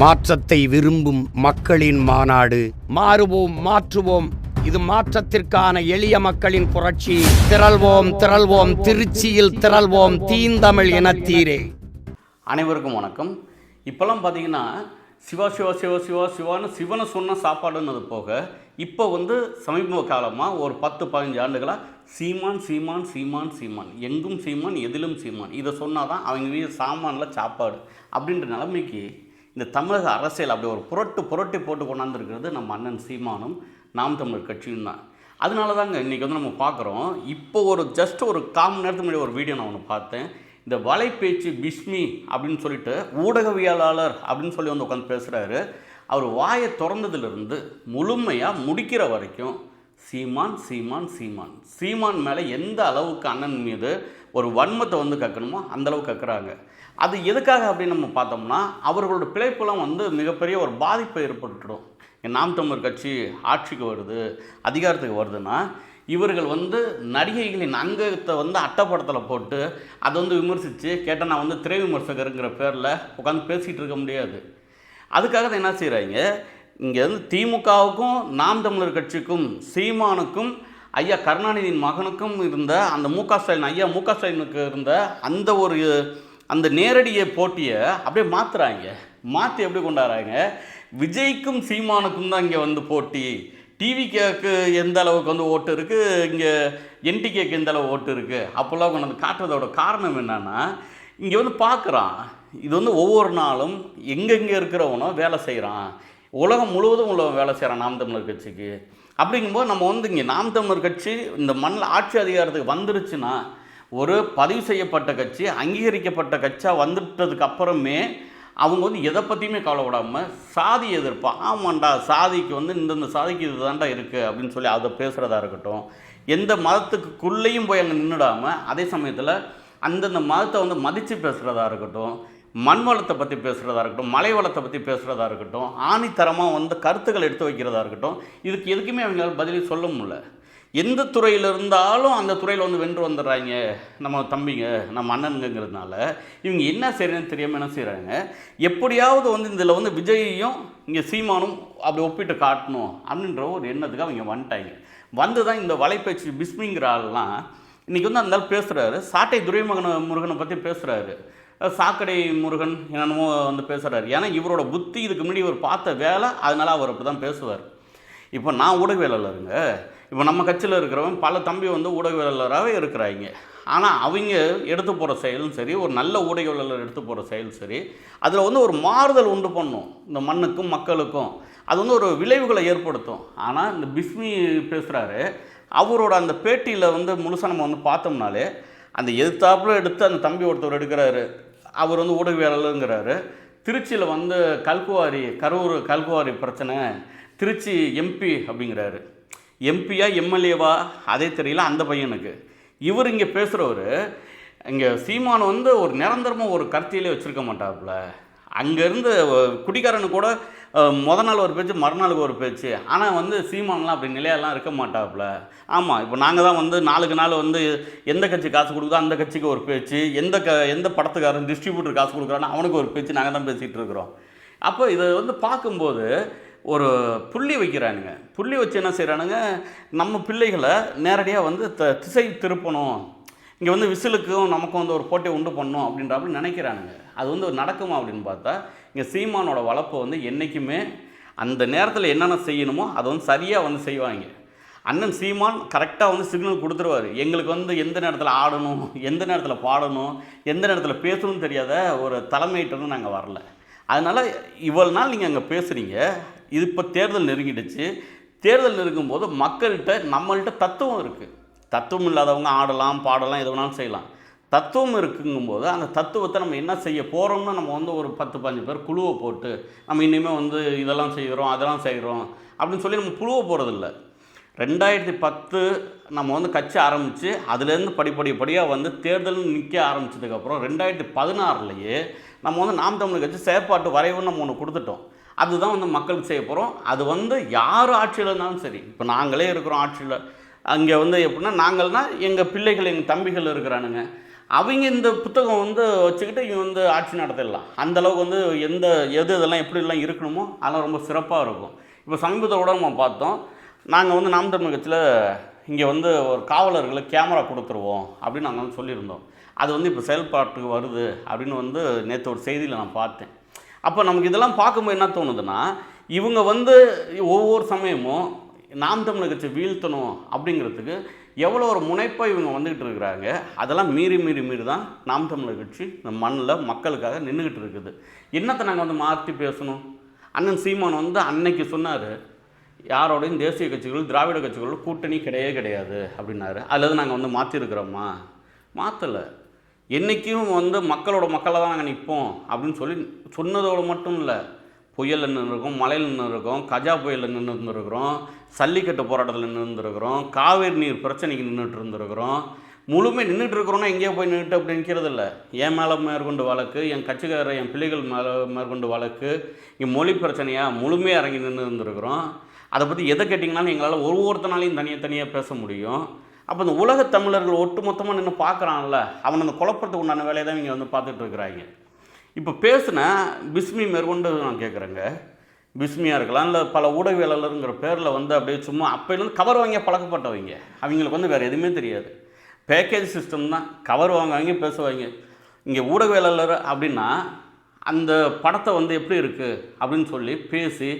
மாற்றத்தை விரும்பும் மக்களின் மாநாடு. மாறுவோம் மாற்றுவோம். இது மாற்றத்திற்கான எளிய மக்களின் புரட்சி. திரள்வோம் திரள்வோம். திருச்சியில் திரள்வோம். தீந்தமிழ் இனத்தீரே அனைவருக்கும் வணக்கம். இப்போல்லாம் பார்த்தீங்கன்னா சிவா சிவா சிவா சிவா சிவான்னு சிவனை சொன்ன சாப்பாடுன்னது போக இப்போ வந்து சமீப காலமாக ஒரு பத்து பதினஞ்சு ஆண்டுகளாக சீமான் சீமான் சீமான் சீமான். எங்கும் சீமான் எதிலும் சீமான். இதை சொன்னால் தான் அவங்க வீடு சாமானில் சாப்பாடு அப்படின்ற நிலைமைக்கு இந்த தமிழக அரசியல் அப்படி ஒரு புரட்டு புரட்டி போட்டு கொண்டாந்துருக்கிறது நம்ம அண்ணன் சீமானும் நாம் தமிழர் கட்சியும் தான். அதனால தாங்க இன்றைக்கி வந்து நம்ம பார்க்குறோம். இப்போ ஒரு ஜஸ்ட் ஒரு கால் மணி நேரத்துக்கு முன்னாடி ஒரு வீடியோ நான் ஒன்று பார்த்தேன். இந்த வலைப்பேச்சு பிஸ்மி அப்படின்னு சொல்லிட்டு ஊடகவியலாளர் அப்படின்னு சொல்லி வந்து உட்காந்து பேசுகிறாரு அவர் வாயை திறந்ததுலேருந்து முழுமையாக முடிக்கிற வரைக்கும் சீமான் சீமான் சீமான். சீமான் மேலே எந்த அளவுக்கு அண்ணன் மீது ஒரு வன்மத்தை வந்து கக்கணுமோ அந்தளவுக்கு கக்குறாங்க. அது எதுக்காக அப்படின்னு நம்ம பார்த்தோம்னா அவர்களோட பிழைப்புலாம் வந்து மிகப்பெரிய ஒரு பாதிப்பை ஏற்பட்டுடும். நாம் தமிழர் கட்சி ஆட்சிக்கு வருது அதிகாரத்துக்கு வருதுன்னா இவர்கள் வந்து நடிகைகளின் அங்கத்தை வந்து அட்டப்படத்தில் போட்டு அதை வந்து விமர்சித்து கேட்டால் நான் வந்து திரை விமர்சகருங்கிற பேரில் உட்காந்து பேசிகிட்டு இருக்க முடியாது. அதுக்காக தான் என்ன செய்கிறாங்க இங்கே வந்து திமுகவுக்கும் நாம் தமிழர் கட்சிக்கும் சீமானுக்கும் ஐயா கருணாநிதியின் மகனுக்கும் இருந்த அந்த மு க ஸ்டாலின் ஐயா மு க ஸ்டாலினுக்கு இருந்த அந்த ஒரு அந்த நேரடிய போட்டியை அப்படியே மாற்றுறாங்க மாற்றி எப்படி கொண்டாடுறாங்க? விஜய்க்கும் சீமானுக்கும் தான் இங்கே வந்து போட்டி. டிவிகேக்கு எந்த அளவுக்கு வந்து ஓட்டு இருக்குது இங்கே என்டிகேக்கு எந்த அளவு ஓட்டு இருக்குது அப்போல்லாம் கொண்டு வந்து காட்டுறதோட காரணம் என்னென்னா இங்கே வந்து பார்க்குறான் இது வந்து ஒவ்வொரு நாளும் எங்கெங்கே இருக்கிறவனோ வேலை செய்கிறான் உலகம் முழுவதும் உள்ளவன் வேலை செய்கிறான் நாம் தமிழர் கட்சிக்கு. அப்படிங்கும்போது நம்ம வந்து இங்கே நாம் தமிழர் கட்சி இந்த மண்ணில் ஆட்சி அதிகாரத்துக்கு வந்துருச்சுன்னா ஒரு பதிவு செய்யப்பட்ட கட்சி அங்கீகரிக்கப்பட்ட கட்சியாக வந்துட்டதுக்கு அப்புறமே அவங்க வந்து எதை பற்றியுமே கவலைப்படாமல் சாதி எதிர்ப்பு ஆமாண்டா சாதிக்கு வந்து இந்தந்த சாதிக்கு இது தாண்டா இருக்குது அப்படின்னு சொல்லி அதை பேசுகிறதா இருக்கட்டும் எந்த மதத்துக்குள்ளேயும் போய் அங்கே நின்றுடாமல் அதே சமயத்தில் அந்தந்த மதத்தை வந்து மதித்து பேசுகிறதா இருக்கட்டும் மண் வளத்தை பற்றி பேசுகிறதா இருக்கட்டும் மலை வளத்தை பற்றி பேசுகிறதா இருக்கட்டும் ஆணித்தரமாக வந்து கருத்துக்கள் எடுத்து வைக்கிறதா இருக்கட்டும் இதுக்கு எதுக்குமே அவங்களால் பதிலி சொல்ல முடியல. எந்த துறையில் இருந்தாலும் அந்த துறையில் வந்து வென்று வந்துடுறாங்க நம்ம தம்பிங்க நம்ம அண்ணனுங்கிறதுனால இவங்க என்ன செய்யறதுன்னு தெரியாமல் என்ன செய்கிறாங்க எப்படியாவது வந்து இதில் வந்து விஜயையும் இங்கே சீமானும் அப்படி ஒப்பிட்டு காட்டணும் அப்படின்ற ஒரு எண்ணத்துக்கு அவங்க வந்துட்டாங்க. வந்து தான் இந்த வலைப்பயிற்சி பிஸ்மிங்கிற ஆள்லாம் இன்றைக்கி வந்து அந்த பேசுகிறாரு சாட்டை துரைமகன முருகனை பற்றி பேசுகிறாரு சாக்கடை முருகன் என்னென்னமோ வந்து பேசுகிறாரு ஏன்னா இவரோட புத்தி இதுக்கு முன்னாடி இவர் பார்த்த வேலை அதனால் அவர் அப்படி தான் பேசுவார். இப்போ நான் ஊடகவியலாளருங்க. இப்போ நம்ம கட்சியில் இருக்கிறவன் பல தம்பி வந்து ஊடகவியலாளராகவே இருக்கிறாங்க ஆனால் அவங்க எடுத்து போகிற செயலும் சரி ஒரு நல்ல ஊடகவியலாளர் எடுத்து போகிற செயல் சரி அதில் வந்து ஒரு மாறுதல் உண்டு பண்ணும். இந்த மண்ணுக்கும் மக்களுக்கும். அது வந்து ஒரு விளைவுகளை ஏற்படுத்தும். ஆனால் இந்த பிஸ்மி பேசுகிறாரு அவரோட அந்த பேட்டியில் வந்து முழுசாக நம்ம வந்து பார்த்தோம்னாலே அந்த எதிர்த்தாப்புல எடுத்து அந்த தம்பி ஒருத்தர் எடுக்கிறாரு அவர் வந்து ஊடகவியலாளருங்கிறாரு. திருச்சியில் வந்து கல்குவாரி கரூர் கல்குவாரி பிரச்சனை திருச்சி எம்பி அப்படிங்கிறாரு. எம்பியா எம்எல்ஏவா அதே தெரியல அந்த பையனுக்கு இவர் இங்கே பேசுகிறவர் இங்கே சீமான் வந்து ஒரு நிரந்தரமாக ஒரு கருத்தியிலே வச்சுருக்க மாட்டாப்புல. அங்கேருந்து குடிக்காரனு கூட மொதல் முத நாள் ஒரு பேச்சு மறுநாளுக்கு ஒரு பேச்சு. ஆனால் வந்து சீமான்லாம் அப்படி நிலையெல்லாம் இருக்க மாட்டாப்புல. ஆமாம் இப்போ நாங்கள் தான் வந்து நாளுக்கு நாள் வந்து எந்த கட்சி காசு கொடுக்குதோ அந்த கட்சிக்கு ஒரு பேச்சு எந்த க எந்த படத்துக்காரன் டிஸ்ட்ரிபியூட்டர் காசு கொடுக்குறான்னு அவனுக்கு ஒரு பேச்சு நாங்கள் தான் பேசிகிட்டு இருக்கிறோம். அப்போ இதை வந்து பார்க்கும்போது ஒரு புள்ளி வைக்கிறானுங்க. புள்ளி வச்சு என்ன செய்கிறானுங்க நம்ம பிள்ளைகளை நேரடியாக வந்து த திசை திருப்பணும். இங்கே வந்து விசிலுக்கும் நமக்கும் வந்து ஒரு போட்டி உண்டு பண்ணணும் அப்படின்றாப்புல நினைக்கிறானுங்க. அது வந்து நடக்குமா அப்படின்னு பார்த்தா இங்கே சீமானோட வளர்ப்பு வந்து என்றைக்குமே அந்த நேரத்தில் என்னென்ன செய்யணுமோ அதை வந்து சரியாக வந்து செய்வாங்க. அண்ணன் சீமான் கரெக்டாக வந்து சிக்னல் கொடுத்துருவாரு. எங்களுக்கு வந்து எந்த நேரத்தில் ஆடணும் எந்த நேரத்தில் பாடணும் எந்த நேரத்தில் பேசணும்னு தெரியாத ஒரு தலைமையிட்டு வந்து நாங்கள் வரல. அதனால் இவ்வளோ நாள் நீங்கள் அங்கே பேசுகிறீங்க இது இப்போ தேர்தல் நெருங்கிடுச்சு. தேர்தல் நெருங்கும் போது மக்கள்கிட்ட நம்மள்கிட்ட தத்துவம் இருக்குது தத்துவம் இல்லாதவங்க ஆடலாம் பாடலாம் எது வேணாலும் செய்யலாம். தத்துவம் இருக்குங்கும்போது அந்த தத்துவத்தை நம்ம என்ன செய்ய போகிறோம்னு நம்ம வந்து ஒரு பத்து பதினஞ்சு பேர் குழுவை போட்டு நம்ம இனிமேல் வந்து இதெல்லாம் செய்கிறோம் அதெல்லாம் செய்கிறோம் அப்படின்னு சொல்லி நம்ம குழுவை போகிறதில்ல ரெண்டாயிரத்தி பத்து நம்ம வந்து கட்சி ஆரம்பித்து அதுலேருந்து படிப்படி படியாக வந்து தேர்தல் நிற்க ஆரம்பிச்சதுக்கப்புறம் ரெண்டாயிரத்தி பதினாறுலேயே நம்ம வந்து நாம் தமிழ் கட்சி செயற்பாட்டு வரைவுன்னு நம்ம ஒன்று கொடுத்துட்டோம். அதுதான் வந்து மக்களுக்கு செய்ய போகிறோம் அது வந்து யார் ஆட்சியில் இருந்தாலும் சரி இப்போ நாங்களே இருக்கிறோம் ஆட்சியில். அங்கே வந்து எப்படின்னா நாங்கள்னா எங்கள் பிள்ளைகள் எங்கள் தம்பிகள் இருக்கிறானுங்க. அவங்க இந்த புத்தகம் வந்து வச்சுக்கிட்டு இவங்க வந்து ஆட்சி நடத்திடலாம். அந்த அளவுக்கு வந்து எந்த எது இதெல்லாம் எப்படிலாம் இருக்கணுமோ அதெல்லாம் ரொம்ப சிறப்பாக இருக்கும். இப்போ சமீபத்தோட நம்ம பார்த்தோம். நாங்கள் வந்து நாம் தமிழ் கட்சியில் இங்கே வந்து ஒரு காவலர்களை கேமரா கொடுத்துருவோம் அப்படின்னு நாங்கள் வந்து சொல்லியிருந்தோம். அது வந்து இப்போ செயல்பாட்டுக்கு வருது அப்படின்னு வந்து நேற்று ஒரு செய்தியில் நான் பார்த்தேன். அப்போ நமக்கு இதெல்லாம் பார்க்கும்போது என்ன தோணுதுன்னா இவங்க வந்து ஒவ்வொரு சமயமும் நாம் தமிழர் கட்சி வீழ்த்தணும் அப்படிங்கிறதுக்கு எவ்வளோ ஒரு முனைப்பாக இவங்க வந்துக்கிட்டு இருக்கிறாங்க அதெல்லாம் மீறி மீறி மீறி தான் நாம் தமிழர் கட்சி இந்த மண்ணில் மக்களுக்காக நின்றுக்கிட்டு இருக்குது. என்னத்தை நாங்கள் வந்து மாற்றி பேசணும்? அண்ணன் சீமான் வந்து அன்னைக்கு சொன்னார் யாரோடையும் தேசிய கட்சிகள் திராவிட கட்சிகளோட கூட்டணி கிடையவே கிடையாது அப்படின்னாரு. அல்லது நாங்கள் வந்து மாற்றிருக்கிறோமா மாற்றலை என்றைக்கும் வந்து மக்களோட மக்களாக தான் நாங்கள் நிற்போம் அப்படின்னு சொல்லி சொன்னதோடு மட்டும் இல்லை. புயலில் நின்றுருக்கோம் மலையில் நின்றுருக்கோம் கஜா புயலில் நின்று இருந்திருக்கிறோம் சல்லிக்கட்டு போராட்டத்தில் நின்று இருந்திருக்கிறோம் காவேரி நீர் பிரச்சனைக்கு நின்றுட்டு இருந்திருக்கிறோம். முழுமை நின்றுட்டு இருக்கிறோன்னா எங்கேயோ போய் நின்றுட்டு அப்படி நிற்கிறது இல்லை. என் மேலே மேற்கொண்டு வழக்கு என் கட்சிக்காரர் என் பிள்ளைகள் மேலே மேற்கொண்டு வழக்கு இங்கே மொழி பிரச்சனையாக முழுமையாக இறங்கி நின்று இருந்திருக்கிறோம். அதை பற்றி எதை கேட்டிங்கனாலும் எங்களால் ஒரு ஒருத்தனாலையும் தனியாக தனியாக பேச முடியும். அப்போ இந்த உலகத் தமிழர்கள் ஒட்டு மொத்தமாக நின்று பார்க்குறான்ல அவன் அந்த குழப்பத்துக்கு உண்டான வேலையை தான் இங்கே வந்து பார்த்துட்டு இருக்கிறாங்க. இப்போ பேசின பிஸ்மி மேற்கொண்டு நான் கேட்குறேங்க பிஸ்மியாக இருக்கலாம் இல்லை பல ஊடகவியலாளருங்கிற பேரில் வந்து அப்படியே சும்மா அப்போலேருந்து கவர் வாங்கிய பழக்கப்பட்டவங்க. அவங்களுக்கு வந்து வேறு எதுவுமே தெரியாது. பேக்கேஜ் சிஸ்டம் தான் கவர் வாங்குவாங்க பேசுவாங்க. இங்கே ஊடகவியலாளர் அப்படின்னா அந்த படத்தை வந்து எப்படி இருக்குது அப்படின்னு சொல்லி பேசி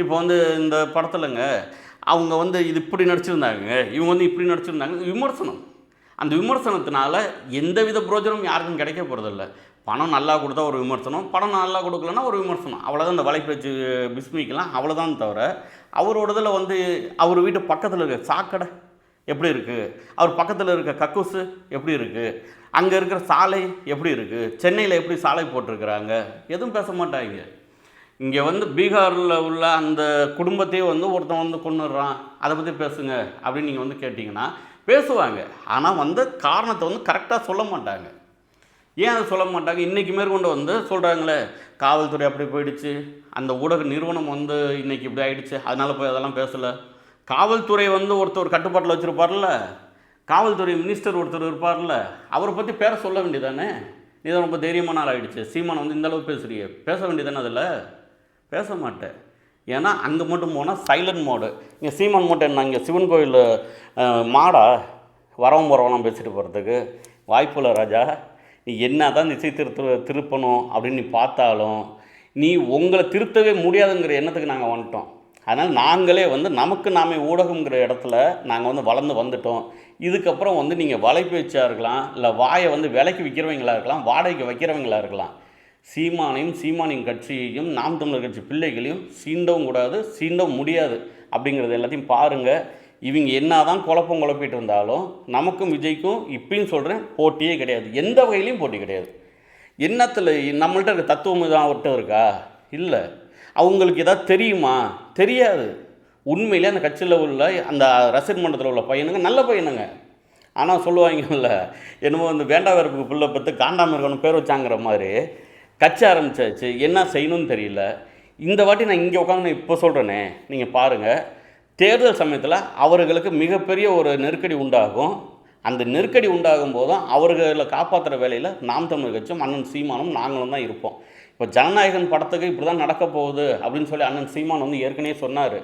இப்போ வந்து இந்த படத்துலங்க அவங்க வந்து இது இப்படி நடிச்சிருந்தாங்க இவங்க வந்து இப்படி நடிச்சிருந்தாங்க விமர்சனம். அந்த விமர்சனத்தினால எந்தவித பிரோஜனமும் யாருக்கும் கிடைக்க போகிறதில்ல பணம் நல்லா கொடுத்தா ஒரு விமர்சனம் பணம் நல்லா கொடுக்கலன்னா ஒரு விமர்சனம். அவ்வளோதான் இந்த வலைப்பேச்சு பிஸ்மிக்கெலாம் அவ்வளோதான் தவிர அவரோடதில் வந்து அவர் வீட்டு பக்கத்தில் இருக்க சாக்கடை எப்படி இருக்குது அவர் பக்கத்தில் இருக்க கக்கூசு எப்படி இருக்குது அங்கே இருக்கிற சாலை எப்படி இருக்குது சென்னையில் எப்படி சாலை போட்டிருக்கிறாங்க? எதுவும் பேச மாட்டாங்க. இங்கே வந்து பீகாரில் உள்ள அந்த குடும்பத்தையே வந்து ஒருத்தன் வந்து கொண்டுடுறான் அதை பற்றி பேசுங்க அப்படின்னு நீங்கள் வந்து கேட்டிங்கன்னா பேசுவாங்க. ஆனால் வந்து காரணத்தை வந்து கரெக்டாக சொல்ல மாட்டாங்க. ஏன் அதை சொல்ல மாட்டாங்க? இன்றைக்கி மேற்கொண்டு வந்து சொல்கிறாங்களே காவல்துறை அப்படி போயிடுச்சு அந்த ஊடக நிறுவனம் வந்து இன்றைக்கி இப்படி ஆயிடுச்சு அதனால் போய் அதெல்லாம் பேசலை. காவல்துறை வந்து ஒருத்தர் கட்டுப்பாட்டில் வச்சுருப்பார்ல? காவல்துறை மினிஸ்டர் ஒருத்தர் இருப்பார்ல? அவரை பற்றி பேர சொல்ல வேண்டியதானே? நீ தான் ரொம்ப தைரியமான ஆள் ஆகிடுச்சு சீமான் வந்து இந்த அளவு பேச வேண்டியதானே அதில்? பேச மாட்டேன். ஏன்னா அங்கே மட்டும் போனால் சைலண்ட் மோடு இங்கே சீமான் மட்டும் என்ன இங்கே சிவன் கோயில் மாடா? வரவும் போகிறவனாம் பேசிட்டு போகிறதுக்கு வாய்ப்பில்லை ராஜா. நீ என்ன தான் திசை திருத்த திருப்பணும் அப்படின்னு நீ பார்த்தாலும் நீ உங்களை திருத்தவே முடியாதுங்கிற எண்ணத்துக்கு நாங்கள் வந்துட்டோம். அதனால் நாங்களே வந்து நமக்கு நாமே ஊடகங்கிற இடத்துல நாங்கள் வந்து வளர்ந்து வந்துட்டோம். இதுக்கப்புறம் வந்து நீங்கள் வலைப்பேச்சாக இருக்கலாம் இல்லை வாயை வந்து விலைக்கு விற்கிறவங்களா இருக்கலாம் வாடகைக்கு வைக்கிறவங்களா இருக்கலாம். சீமானையும் சீமானின் கட்சியையும் நாம் தமிழர் கட்சி பிள்ளைகளையும் சீண்டவும் கூடாது சீண்டவும் முடியாது அப்படிங்கிறது எல்லாத்தையும் பாருங்கள் இவங்க என்னதான் குழப்பம் குழப்பிட்டு இருந்தாலும் நமக்கும் விஜய்க்கும் இப்பயும் சொல்கிறேன் போட்டியே கிடையாது. எந்த வகையிலையும் போட்டி கிடையாது. என்னத்தில் நம்மள்ட்ட இருக்க தத்துவம் தான் ஒட்டம் இருக்கா? இல்லை. அவங்களுக்கு ஏதாவது தெரியுமா? தெரியாது. உண்மையிலே அந்த கட்சியில் உள்ள அந்த ரசிகர் மன்றத்தில் உள்ள பையனுங்க நல்ல பையனுங்க. ஆனால் சொல்லுவாங்கல்ல என்னமோ இந்த வேண்டா வெறுப்புக்கு பிள்ளை பார்த்து காண்டாம இருக்கணும் பேர் வச்சாங்கிற மாதிரி கட்சி ஆரம்பிச்சாச்சு. என்ன செய்யணும்னு தெரியல. இந்த வாட்டி நான் இங்கே உட்காந்து இப்போ சொல்கிறேனே நீங்கள் பாருங்கள் தேர்தல் சமயத்தில் அவர்களுக்கு மிகப்பெரிய ஒரு நெருக்கடி உண்டாகும். அந்த நெருக்கடி உண்டாகும் போதும் அவர்களை காப்பாற்றுற வேலையில் நாம் தமிழ் கட்சியும் அண்ணன் சீமானும் நாங்களும் தான் இருப்போம். இப்போ ஜனநாயகன் படத்துக்கு இப்படி தான் நடக்க போகுது அப்படின்னு சொல்லி அண்ணன் சீமான் வந்து ஏற்கனவே சொன்னார்.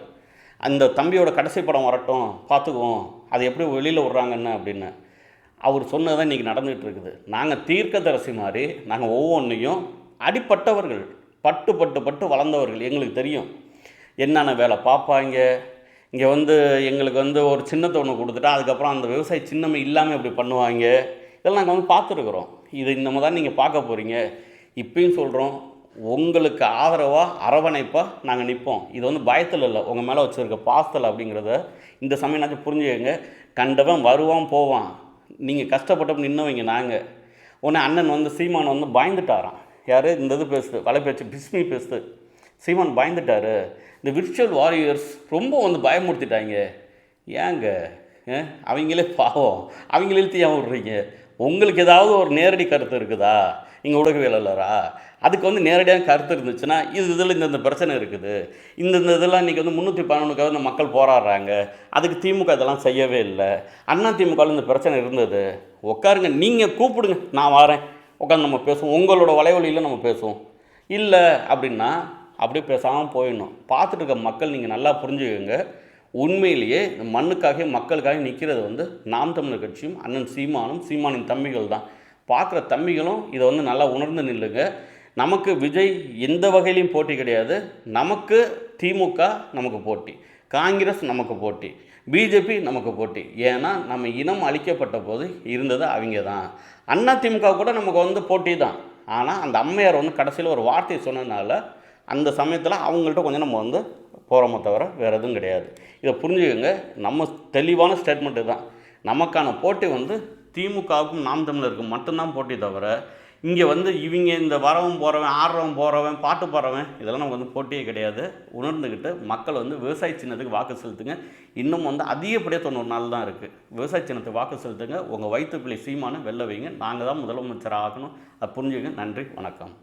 அந்த தம்பியோட கடைசி படம் வரட்டும் பார்த்துக்குவோம். அது எப்படி வெளியில் விட்றாங்கன்னு அப்படின்னு. அவர் சொன்னது தான் இன்றைக்கி நடந்துகிட்டு இருக்குது. நாங்கள் தீர்க்கதரசி மாதிரி நாங்கள் ஒவ்வொன்றையும் அடிப்பட்டவர்கள் பட்டு பட்டு பட்டு வளர்ந்தவர்கள் எங்களுக்கு தெரியும். என்னென்ன வேலை பார்ப்பாங்க? இங்கே வந்து எங்களுக்கு வந்து ஒரு சின்னத்தை ஒன்று கொடுத்துட்டா அதுக்கப்புறம் அந்த விவசாய சின்னமே இல்லாமல் இப்படி பண்ணுவாங்க. இதெல்லாம் நாங்கள் வந்து பார்த்துருக்குறோம். இது இந்த மாதிரி தான் நீங்கள் பார்க்க போகிறீங்க இப்பயும் சொல்கிறோம் உங்களுக்கு ஆதரவாக அரவணைப்பாக நாங்கள் நிற்போம் இது வந்து பயத்தில் இல்லை. உங்கள் மேலே வச்சுருக்க பாசத்தில் அப்படிங்கிறத இந்த சமயம்னாச்சும் புரிஞ்சுக்கங்க. கண்டவன் வருவான் போவான். நீங்கள் கஷ்டப்பட்டப்ப நின்னவங்க நாங்கள் உடனே அண்ணன் வந்து சீமான் வந்து பயந்துட்டாராம். யார்? இந்த இது பேசுது வலை பேச்சு பிஸ்மி பேசுது. சீமான் பயந்துட்டாரு. இந்த விர்ச்சுவல் வாரியர்ஸ் ரொம்ப வந்து பயமுறுத்திட்டாங்க. ஏங்க? அவங்களே பாவம். அவங்களே இழுத்து விட்றீங்க உங்களுக்கு ஏதாவது ஒரு நேரடி கருத்து இருக்குதா? இங்கே ஊடகவியலாளரா அதுக்கு வந்து நேரடியாக கருத்து இருந்துச்சுன்னா இது இதில் இந்தந்த பிரச்சனை இருக்குது. இந்த இந்த இதெல்லாம் இன்றைக்கி வந்து முந்நூற்றி பதினொன்றுக்காக இந்த மக்கள் போராடுறாங்க. அதுக்கு திமுக இதெல்லாம் செய்யவே இல்லை. அண்ணா திமுகவில் இந்த பிரச்சனை இருந்தது. உட்காருங்க நீங்கள் கூப்பிடுங்க. நான் வரேன். உட்காந்து நம்ம பேசுவோம். உங்களோட வலைவலியில் நம்ம பேசுவோம். இல்லை அப்படின்னா அப்படியே பேசாமல் போயிடணும். பார்த்துட்டு இருக்க மக்கள் நீங்கள் நல்லா புரிஞ்சுக்கோங்க. உண்மையிலேயே மண்ணுக்காக மக்களுக்காக நிற்கிறது வந்து நாம் தமிழர் கட்சியும் அண்ணன் சீமானும் சீமானின் தம்பிகள் தான். பார்க்குற தம்பிகளும் இதை வந்து நல்லா உணர்ந்து நில்லுங்க. நமக்கு விஜய் எந்த வகையிலையும் போட்டி கிடையாது. நமக்கு திமுக நமக்கு போட்டி. காங்கிரஸ் நமக்கு போட்டி. பிஜேபி நமக்கு போட்டி. ஏன்னா நம்ம இனம் அழிக்கப்பட்ட போது இருந்தது அவங்க தான். அண்ணா திமுக கூட நமக்கு வந்து போட்டி தான். ஆனால் அந்த அம்மையார் வந்து கடைசியில் ஒரு வார்த்தையை சொன்னதுனால அந்த சமயத்தில் அவங்கள்ட்ட கொஞ்சம் நம்ம வந்து போகிறோமே தவிர வேறு எதுவும் கிடையாது. இதை புரிஞ்சுக்கோங்க. நம்ம தெளிவான ஸ்டேட்மெண்ட்டு தான் நமக்கான போட்டி வந்து திமுகவுக்கும் நாம் தமிழருக்கும் மட்டும்தான் போட்டி தவிர இங்கே வந்து இவங்க இந்த வரவன் போகிறவன் ஆடுறவன் போகிறவன் பாட்டு பாடுறவன் இதெல்லாம் நமக்கு வந்து போட்டியே கிடையாது. உணர்ந்துக்கிட்டு மக்கள் வந்து விவசாய சின்னத்துக்கு வாக்கு செலுத்துங்க. இன்னும் வந்து அதிகப்படியாக தொண்ணூறு நாள் தான் இருக்குது விவசாய சின்னத்துக்கு வாக்கு செலுத்துங்க. உங்கள் வயிற்றுப்பிள்ளை சீமானு வெளில வைங்க. நாங்கள் தான் முதலமைச்சர் ஆகணும். அதை புரிஞ்சுக்கங்க. நன்றி. வணக்கம்.